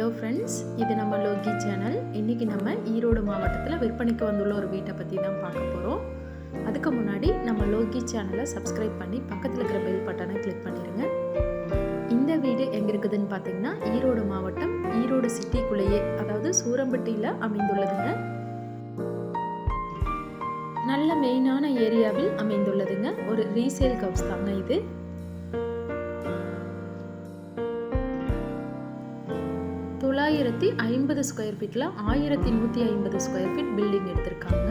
Hello friends இது நம்ம Loki channel. இன்றைக்கி நம்ம ஈரோடு மாவட்டத்தில் விற்பனைக்கு வந்துள்ள ஒரு வீட்டை பற்றி தான் பார்க்க போகிறோம் அதுக்கு முன்னாடி நம்ம லோகி சேனலை சப்ஸ்கிரைப் பண்ணி பக்கத்தில் இருக்கிற பெல் பட்டனை கிளிக் பண்ணிடுங்க இந்த வீடு எங்கே இருக்குதுன்னு பார்த்தீங்கன்னா ஈரோடு மாவட்டம் ஈரோடு சிட்டிக்குள்ளேயே அதாவது சூரம்பட்டியில் அமைந்துள்ளதுங்க. நல்ல மெயினான ஏரியாவில் அமைந்துள்ளதுங்க. ஒரு ரீசேல் ஹவுஸ் தாங்க இது. தொள்ளாயிரத்தி ஐம்பது ஸ்கொயர் ஃபீட்டில் ஆயிரத்தி நூற்றி ஐம்பது ஸ்கொயர் ஃபீட் பில்டிங் எடுத்திருக்காங்க.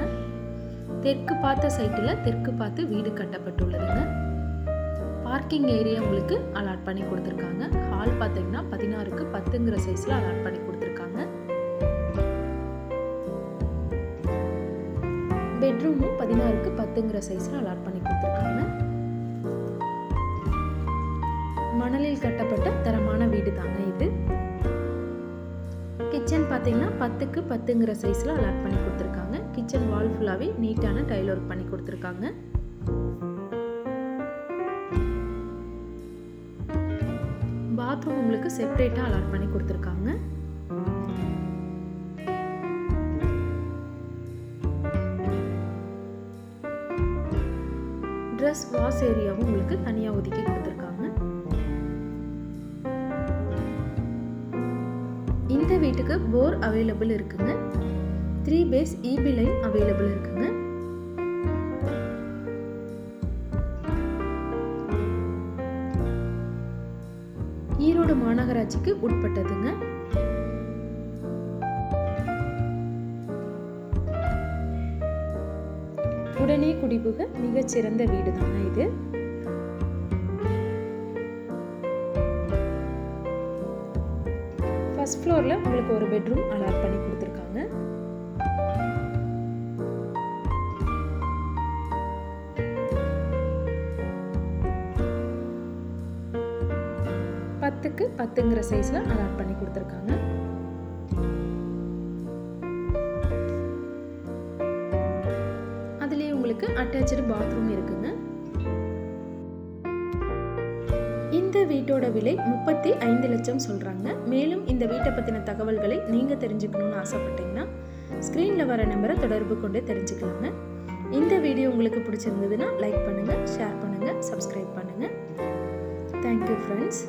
தெற்கு பார்த்த சைட்டில் தெற்கு பார்த்து வீடு கட்டப்பட்டுள்ளதுங்க. பார்க்கிங் ஏரியா உங்களுக்கு அலாட் பண்ணி கொடுத்துருக்காங்க. ஹால் பார்த்தீங்கன்னா பதினாறுக்கு பத்துங்கிற சைஸில் அலாட் பண்ணி கொடுத்துருக்காங்க. பெட்ரூமும் பதினாறுக்கு பத்துங்கிற சைஸில் அலாட் பண்ணி கொடுத்துருக்காங்க. மணலில் கட்டப்பட்ட தரமான வீடு தாங்க இது. கிச்சன் பார்த்தீங்கன்னா பத்துக்கு பத்துங்கிற சைஸில் அலாட் பண்ணி கொடுத்துருக்காங்க. கிச்சன் வால் ஃபுல்லாகவே நீட்டான டைல் ஒர்க் பண்ணி கொடுத்துருக்காங்க. பாத்ரூம் உங்களுக்கு செப்பரேட்டாக அலாட் பண்ணி கொடுத்துருக்காங்க. ட்ரெஸ் வாஷ் ஏரியாவும் உங்களுக்கு தனியாக ஒதுக்கி கொடுத்துருக்காங்க. எந்த வீட்டுக்கு போர் அவைலபிள் இருக்குங்க. Three phase EB line available இருக்குங்க. ஈரோடு மாநகராட்சிக்கு உட்பட்டதுங்க. உடனே குடிபுக மிகச்சிறந்த வீடு தானே இது. ஃபர்ஸ்ட் ஃப்ளோரில் உங்களுக்கு ஒரு பெட்ரூம் அலாட் பண்ணி கொடுத்துருக்காங்க. பத்துக்கு பத்துங்கிற சைஸில் அலாட் பண்ணி கொடுத்துருக்காங்க. அதுலேயே உங்களுக்கு அட்டாச்சு பாத்ரூம் இருக்குங்க. இந்த வீட்டோட விலை முப்பத்தி ஐந்து லட்சம் சொல்கிறாங்க மேலும் இந்த வீட்டை பற்றின தகவல்களை நீங்கள் தெரிஞ்சுக்கணும்னு ஆசைப்பட்டீங்கன்னா ஸ்க்ரீனில் வர நம்பரை தொடர்பு கொண்டு தெரிஞ்சுக்கலாங்க. இந்த வீடியோ உங்களுக்கு பிடிச்சிருந்ததுன்னா லைக் பண்ணுங்கள் ஷேர் பண்ணுங்கள் சப்ஸ்கிரைப் பண்ணுங்கள் தேங்க்யூ ஃப்ரெண்ட்ஸ்